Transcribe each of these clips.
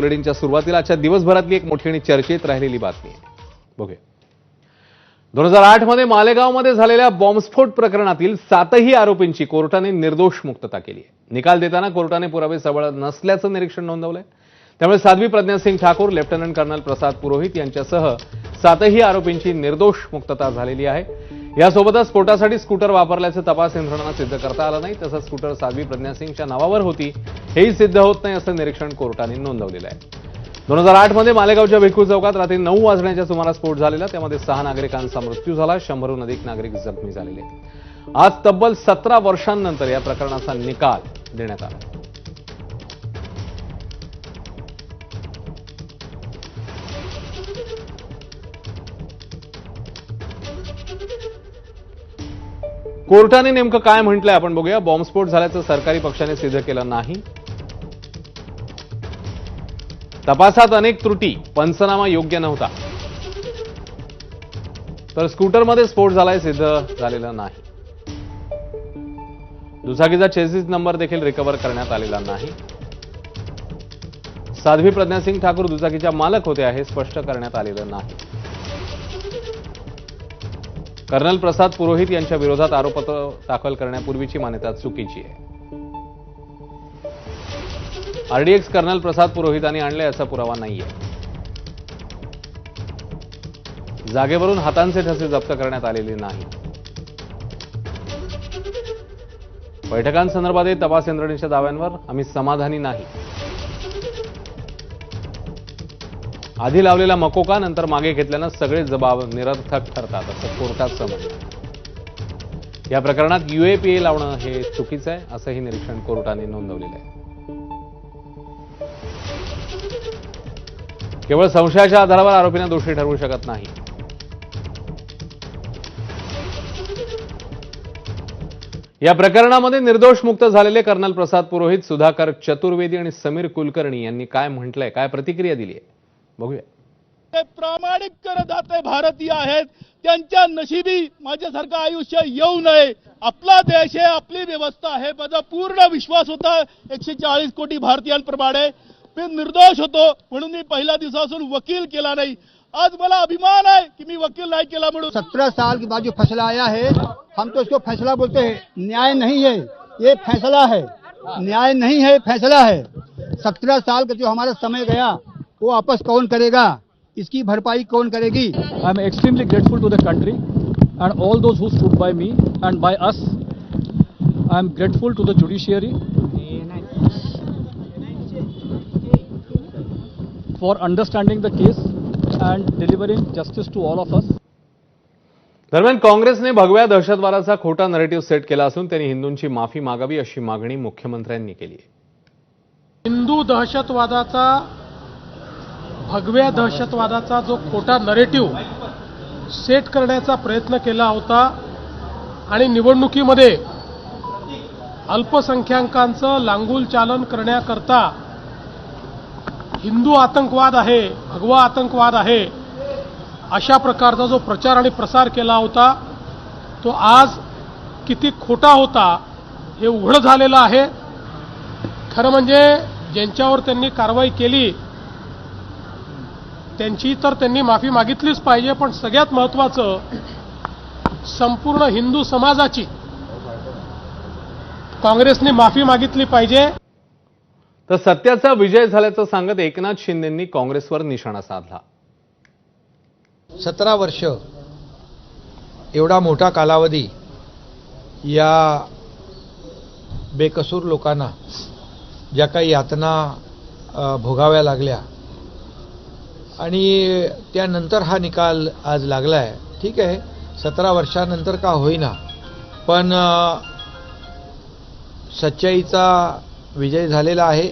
बुलेटिनच्या सुरुवातीला आजच्या दिवसभरातली एक मोठी आणि चर्चेत राहिलेली बातमी. आहे बघूया. दोन हजार आठमध्ये मालेगावमध्ये झालेल्या बॉम्बस्फोट प्रकरणातील सातही आरोपींची कोर्टाने निर्दोष मुक्तता केली आहे. निकाल देताना कोर्टाने पुरावे सबळ नसल्याचं निरीक्षण नोंदवलंय. त्यामुळे साध्वी प्रज्ञासिंग ठाकूर लेफ्टनंट कर्नल प्रसाद पुरोहित यांच्यासह सातही आरोपींची निर्दोष मुक्तता झालेली आहे. यासोबतच स्फोटासाठी स्कूटर वापरल्याचं तपास यंत्रणांना सिद्ध करता आलं नाही तसंच स्कूटर साध्वी प्रज्ञासिंगच्या नावावर होती हेही सिद्ध होत नाही असं निरीक्षण कोर्टाने नोंदवलेलं आहे. दोन हजार आठमध्ये मालेगावच्या भिकू चौकात रात्री नऊ वाजण्याच्या सुमारास स्फोट झालेला त्यामध्ये सहा नागरिकांचा मृत्यू झाला शंभरहून अधिक नागरिक जखमी झालेले. आज तब्बल सतरा वर्षांनंतर या प्रकरणाचा निकाल देण्यात आला. कोर्टाने नेमकं काय म्हटलंय आपण बघूया. बॉम्बस्फोट झाल्याचं सरकारी पक्षाने सिद्ध केलं नाही. तपासात अनेक त्रुटी पंचनामा योग्य नव्हता. तर स्कूटरमध्ये स्फोट झालाय सिद्ध झालेला नाही. दुचाकीचा चेसिस नंबर देखील रिकव्हर करण्यात आलेला नाही. साध्वी प्रज्ञासिंग ठाकूर दुचाकीच्या मालक होते हे स्पष्ट करण्यात आलेलं नाही. कर्नल प्रसाद पुरोहित यांच्या विरोधात आरोपपत्र दाखल करण्यापूर्वीची मान्यता चुकीची आहे. आरडीएक्स कर्नल प्रसाद पुरोहितांनी आणले असा पुरावा नाहीये. जागेवरून हातांचे ठसे जप्त करण्यात आलेले नाही. बैठकांसंदर्भातही तपास यंत्रणेच्या दाव्यांवर आम्ही समाधानी नाही. आधी लावलेला मकोका नंतर मागे घेतल्यानं सगळे जबाब निरर्थक ठरतात असं कोर्टाचं म्हणणं या प्रकरणात युएपीए लावणं हे चुकीचं आहे असंही निरीक्षण कोर्टाने नोंदवलेलं आहे. केवळ संशयाच्या आधारावर आरोपींना दोषी ठरवू शकत नाही. या प्रकरणामध्ये निर्दोष मुक्त झालेले कर्नल प्रसाद पुरोहित सुधाकर चतुर्वेदी आणि समीर कुलकर्णी यांनी काय म्हटलंय काय प्रतिक्रिया दिली आहे बघूया. ते प्रामाणिक करदाते भारतीय आहेत. त्यांच्या नशिबी माझ्यासारखं आयुष्य येऊ नये. आपला देश आहे आपली व्यवस्था आहे. माझा पूर्ण विश्वास होता. एकशे चाळीस कोटी भारतीयांप्रमाणे. मी निर्दोष होतो. म्हणून मी पहिल्या दिवसापासून वकील केला नाही. आज मला अभिमान आहे की मी वकील नाही केला म्हणून. सत्रह साल के बाद जो फैसला आया है. हम तो इसको फैसला बोलते हैं. न्याय नहीं है. ये फैसला है. न्याय नहीं है फैसला है. सत्रह साल का जो हमारा समय गया वो वापस कौन करेगा? इसकी भरपाई कौन करेगी? I am extremely grateful to the country and all those who stood by me and by us I am grateful to the judiciary for understanding the case and delivering justice to all of us दरम्यान काँग्रेसने भगव्या दहशतवादाचा खोटा narrative set केला असून त्यांनी हिंदूंची माफी मागावी अशी मागणी मुख्यमंत्र्यांनी केली हिंदू दहशतवादाचा भगव्या दहशतवादाचा जो खोटा नरेटिव्ह सेट करण्याचा प्रयत्न केला होता आणि निवडणुकीमध्ये अल्पसंख्याकांचं लांगूल चालन करण्याकरता हिंदू आतंकवाद आहे भगवा आतंकवाद आहे अशा प्रकारचा जो प्रचार आणि प्रसार केला होता तो आज किती खोटा होता हे उघड झालेलं आहे. खरं म्हणजे ज्यांच्यावर त्यांनी कारवाई केली त्यांची तर त्यांनी माफी मागितलीच पाहिजे पण सगळ्यात महत्वाचं संपूर्ण हिंदू समाजाची काँग्रेसने माफी मागितली पाहिजे. तर सत्याचा विजय झाल्याचं सांगत एकनाथ शिंदेंनी काँग्रेसवर निशाणा साधला. सतरा वर्ष एवढा मोठा कालावधी या बेकसूर लोकांना ज्या काही यातना भोगाव्या लागल्या आणि त्यानंतर हा निकाल आज लागला आहे ठीक आहे? सतरा वर्षानंतर का होईना. पण सच्चाईचा विजय झालेला आहे.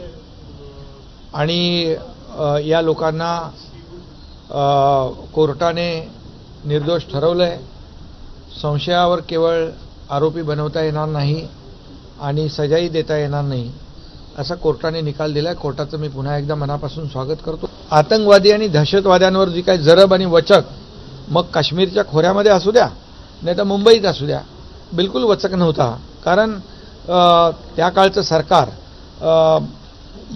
आणि या लोकांना कोर्टाने निर्दोष ठरवलं आहे संशयावर केवळ आरोपी बनवता येणार नाही आणि सजाही देता येणार नाही. असा कोर्टाने निकाल दिलाय. कोर्टाचं मी पुन्हा एकदा मनापासून स्वागत करतो. आतंकवादी आणि दहशतवाद्यांवर जी काही जरब आणि वचक मग काश्मीरच्या खोऱ्यामध्ये असू द्या नाही तर मुंबईत असू द्या बिलकुल वचक नव्हता. कारण त्या काळचं सरकार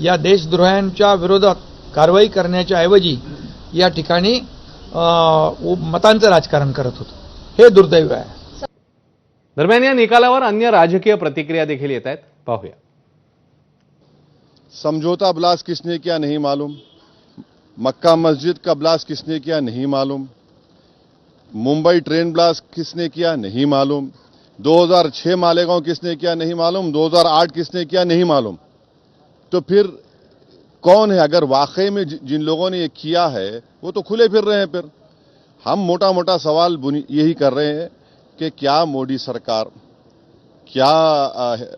या देशद्रोह्यांच्या विरोधात कारवाई करण्याच्या ऐवजी या ठिकाणी मतांचं राजकारण करत होतं. हे दुर्दैव आहे. दरम्यान या निकालावर अन्य राजकीय प्रतिक्रिया देखील येत आहेत. पाहूया. समझौता ब्लास्ट किसने किया नहीं मालूम। मक्का मस्जिद का ब्लास्ट किसने किया नहीं मालूम। मुंबई ट्रेन ब्लास्ट किसने किया नहीं मालूम। 2006 मालेगांव किसने किया नहीं मालूम। 2008 किसने किया नहीं मालूम। तो फिर कौन है? अगर वाकई में जिन लोगों ने ये किया है, वो तो खुले फिर रहे हैं फिर। हम मोटा मोटा सवाल यही कर रहे हैं कि क्या मोदी सरकार, क्या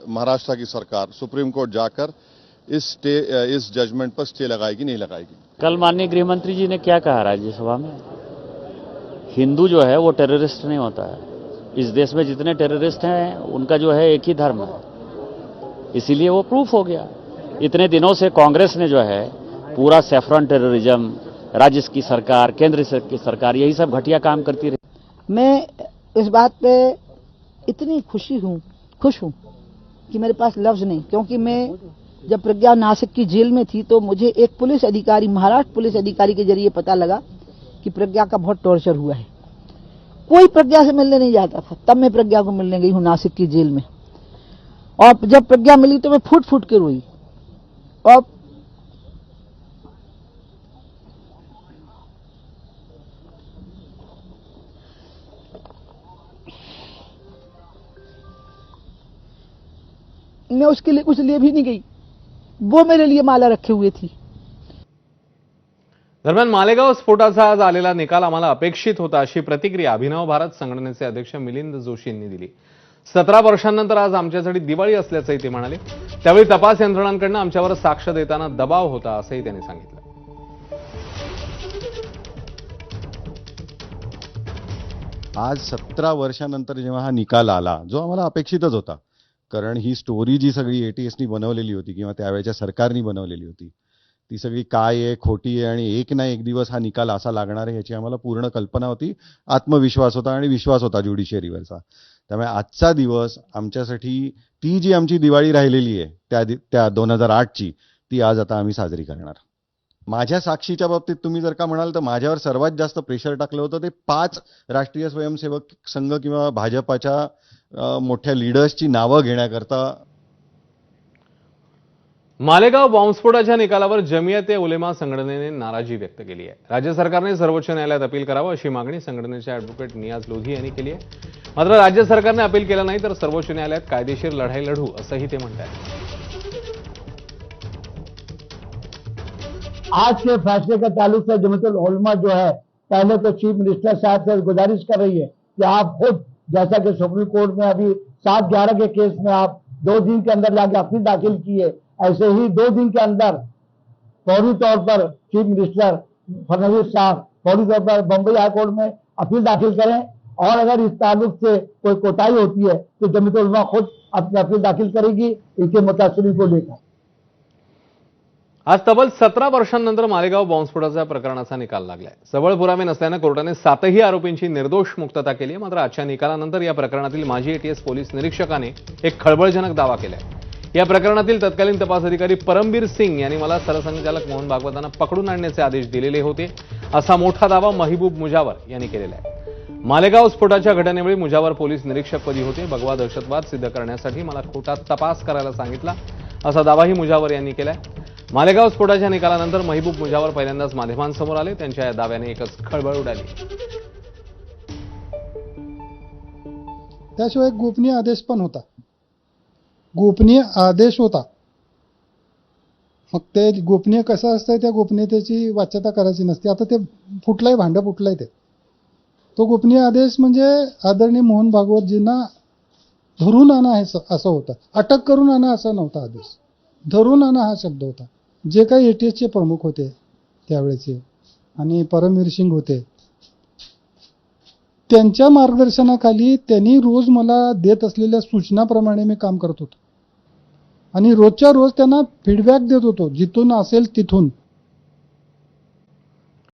महाराष्ट्र की सरकार, सुप्रीम कोर्ट जाकर इस स्टे इस जजमेंट पर स्टे लगाएगी नहीं लगाएगी? कल माननीय गृह मंत्री जी ने क्या कहा राज्यसभा में? हिंदू जो है वो टेररिस्ट नहीं होता है। इस देश में जितने टेररिस्ट हैं उनका जो है एक ही धर्म है। इसीलिए वो प्रूफ हो गया। इतने दिनों से कांग्रेस ने जो है पूरा सेफ्रॉन टेररिज्म राज्य की सरकार केंद्र की सरकार यही सब घटिया काम करती रही। मैं इस बात पे इतनी खुशी हूँ खुश हूँ कि मेरे पास लफ्ज नहीं क्योंकि मैं जब प्रज्ञा नासिक की जेल में थी तो मुझे एक पुलिस अधिकारी, महाराष्ट्र पुलिस अधिकारी के ज़रिए पता लगा कि प्रज्ञा का बहुत टॉर्चर हुआ है। कोई प्रज्ञा से मिलने नहीं जाता था। तब मैं प्रज्ञा को मिलने गई हूँ नासिक की जेल में। और जब प्रज्ञा मिली तो मैं फूट फूट के रोई। और मैं उसके लिए कुछ लिए भी नहीं गई। वो मेरे लिए माला रखे हुए थी। दरम्यान मालेगाव स्फोटाचा आज आलेला निकाल आम्हाला अपेक्षित होता अशी प्रतिक्रिया अभिनव भारत संघटनेचे अध्यक्ष मिलिंद जोशी यांनी दिली. सतरा वर्षांनंतर आज आमच्यासाठी दिवाळी असल्याचंही ते म्हणाले. त्यावेळी तपास यंत्रणांकडनं आमच्यावर साक्ष देताना दबाव होता असंही त्यांनी सांगितलं. आज सतरा वर्षानंतर जेव्हा हा निकाल आला जो आम्हाला अपेक्षितच होता कारण ही स्टोरी जी सगळी एटीएसनी बनवलेली होती किंवा त्यावेळेच्या सरकारनी बनवलेली होती ती सगळी काय आहे खोटी आहे आणि एक ना एक दिवस हा निकाल असा लागणार आहे ह्याची आम्हाला पूर्ण कल्पना होती आत्मविश्वास होता आणि विश्वास होता ज्युडिशियरीवरचा त्यामुळे आजचा दिवस आमच्यासाठी ती जी आमची दिवाळी राहिलेली आहे त्या त्या दोन हजार आठची ती आज आता आम्ही साजरी करणार. माझ्या साक्षीच्या बाबतीत तुम्ही जर का म्हणाल तर माझ्यावर सर्वात जास्त प्रेशर टाकलं होतं ते पाच राष्ट्रीय स्वयंसेवक संघ किंवा भाजपाच्या मोठ्या लिडर्सची नावं घेण्याकरता मालेगाव बॉम्बस्फोटाच्या निकालावर जमियत ए उलेमा संघटनेने नाराजी व्यक्त केली आहे. राज्य सरकारने सर्वोच्च न्यायालयात अपील करावं अशी मागणी संघटनेचे अॅडव्होकेट नियाज लोधी यांनी केली आहे. मात्र राज्य सरकारने अपील केलं नाही तर सर्वोच्च न्यायालयात कायदेशीर लढाई लढू असंही ते म्हणतात आज के फैसले के ताल्लुक से जमतुल उलमा जो है पहले तो चीफ मिनिस्टर साहब से गुजारिश कर रही है कि आप खुद जैसा कि सुप्रीम कोर्ट में अभी सात ग्यारह के केस में आप दो दिन के अंदर जाके अपील दाखिल किए ऐसे ही दो दिन के अंदर फौरी तौर पर चीफ मिनिस्टर फडनवीस साहब फौरी तौर पर बम्बई हाईकोर्ट में अपील दाखिल करें और अगर इस ताल्लुक से कोई कोताही होती है तो जमतुल उलमा खुद अपनी अपील दाखिल करेगी इसके मुतासरी को लेकर। आज तब्बल सतरा वर्षांनंतर मालेगाव बॉम्बस्फोटाच्या प्रकरणाचा निकाल लागलाय. सबळ पुरावे नसल्यानं कोर्टाने सातही आरोपींची निर्दोष मुक्तता केली आहे. मात्र आजच्या निकालानंतर या प्रकरणातील माजी एटीएस पोलीस निरीक्षकाने एक खळबळजनक दावा केलाय. या प्रकरणातील तत्कालीन तपास अधिकारी परमबीर सिंग यांनी मला सरसंघचालक मोहन भागवतांना पकडून आणण्याचे आदेश दिलेले होते. असा मोठा दावा महबूब मुजावर यांनी केलेला आहे. मालेगाव स्फोटाच्या घटनेवेळी मुजावर पोलीस निरीक्षकपदी होते. भगवा दहशतवाद सिद्ध करण्यासाठी मला खोटा तपास करायला सांगितला. असा दावाही मुजावर यांनी केलाय. मालेगाव स्फोटाच्या निकालानंतर महिबूब मुजावर पहिल्यांदाच माध्यमांसमोर आले. त्यांच्या या दाव्याने एकच खळबळ उडाली. त्याशिवाय गोपनीय आदेश पण होता. गोपनीय आदेश होता. मग ते गोपनीय कसं असतंय त्या गोपनीयतेची वाच्यता करायची नसते. आता ते फुटलंय भांडं फुटलंय ते. तो गोपनीय आदेश म्हणजे आदरणीय मोहन भागवतजींना धरून आणा हे असं होतं. अटक करून आणा असा नव्हता आदेश. धरून आणा हा शब्द होता. जे काही एटीएसचे प्रमुख होते त्यावेळेचे आणि परमवीर सिंग होते. त्यांच्या मार्गदर्शनाखाली त्यांनी रोज मला देत असलेल्या सूचनाप्रमाणे मी काम करत होतो. आणि रोजच्या रोज त्यांना फीडबॅक देत होतो जिथून असेल तिथून.